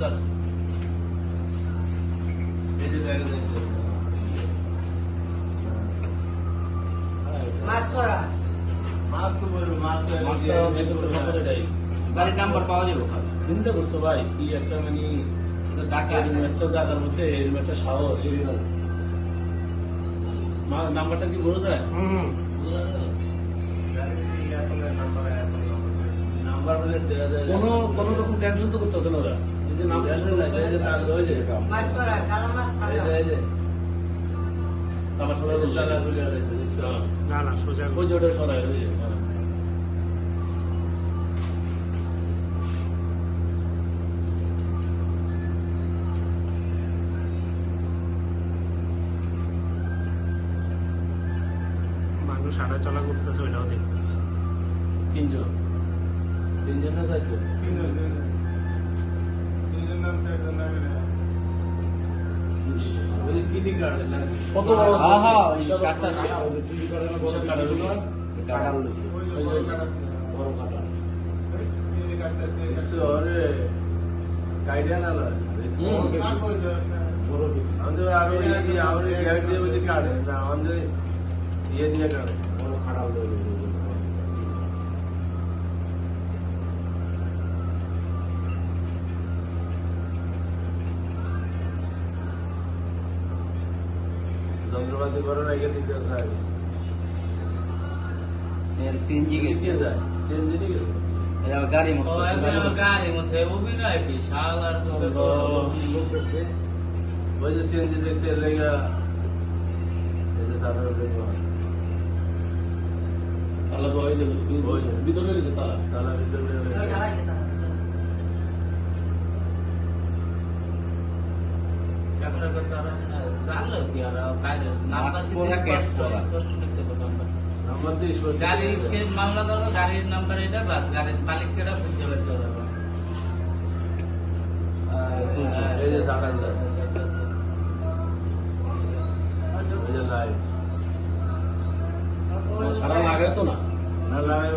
সুন্দর এই যে ব্যাগে দেখতে মাছরা মাছ তো বলব মাছ তো মাস্টার এটা তো সম্পদ এটাই গাড়ির নাম্বার পাওয়া যাবে চিন্তা করছ ভাই কি একটা মানে এটা একটা জায়গার মধ্যে এরকম একটা সাহস মা নাম্বারটা কি বোঝা যায় নাম্বার প্লেট দেওয়া যায়। কোনো কোনো রকম টেনশন তো করতেছে না ওরা। না না সোজা ওই যে ওটা সরাই ওই। মানুষ হাঁটা চলা করতেছে ওইটাও দেখতেছে। তিনজন। তিনজন না ওই কত বড় হ্যাঁ, হ্যাঁ, কাটা। কাটা যে বড় কাটা। দেখছ, না লয়, আমাদের আরও ইয়ে দিয়ে, কাটে, না, আমাদের ইয়ে দিয়ে কাটে। বড় খারাপ হয়ে গেছে যন্ত্রপাতি করে রেখে দিতে চাই সিএনজি গেছে। সিএনজি গেছে? গাড়ি গাড়ি অভিনয় কি? শালার ওই যে সিএনজি দেখছে লেগা এই যে তারা দেখব তাহলে তো ওই যে ভিতরে গেছে তারা তারা ভিতরে ওই লেগে- জ্বালাইছে তারা ক্যামেরা করতে আর না জানলো কি আর বাইরে নাম্বার মাস্ক পরা, ক্যাপ পরা। স্পষ্ট লিখতে পারো নাম্বার নাম্বার দিয়ে স্পষ্ট গাড়ি লেগে স্কেচ মামলা গাড়ির নাম্বার এটা বাস পারতে হবে সারা লাগে তো না? না লাইট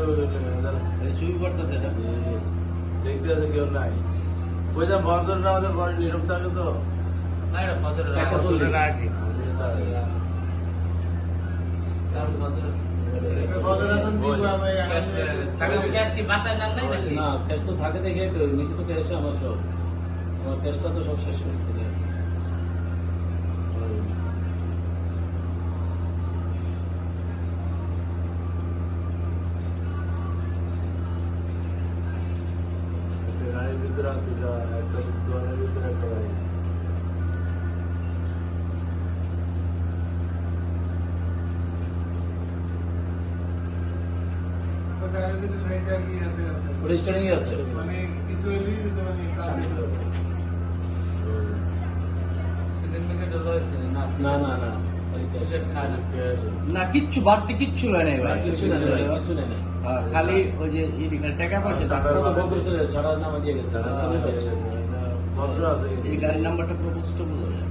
ছবি পড়তেছে এটা। দেখতে আছে কেউ নাই। ওই যে না ওদের ঘরে নীরব থাকে তো। না ক্যাশ তো থাকে দেখে তো নিচে তো ক্যাশে আমার সব। আমার ক্যাশটা তো সব শেষ করছে একটা দোকানের ভিতরে একটা গাড়ি ওটা স্টার্টিং আছে। সিগনিফিকেন্ট রয়েছে না না? না না খালি cash। কিসের খায় না না কিচ্ছু বাড়তি কিচ্ছু লয় নাই ভাই। কিছু না কিছু না না হ্যাঁ, খালি ওই যে টাকা পয়সা সারা নামা দিয়ে গেছে এই গাড়ির নাম্বারটা পুরো স্পষ্ট বোঝা যায়।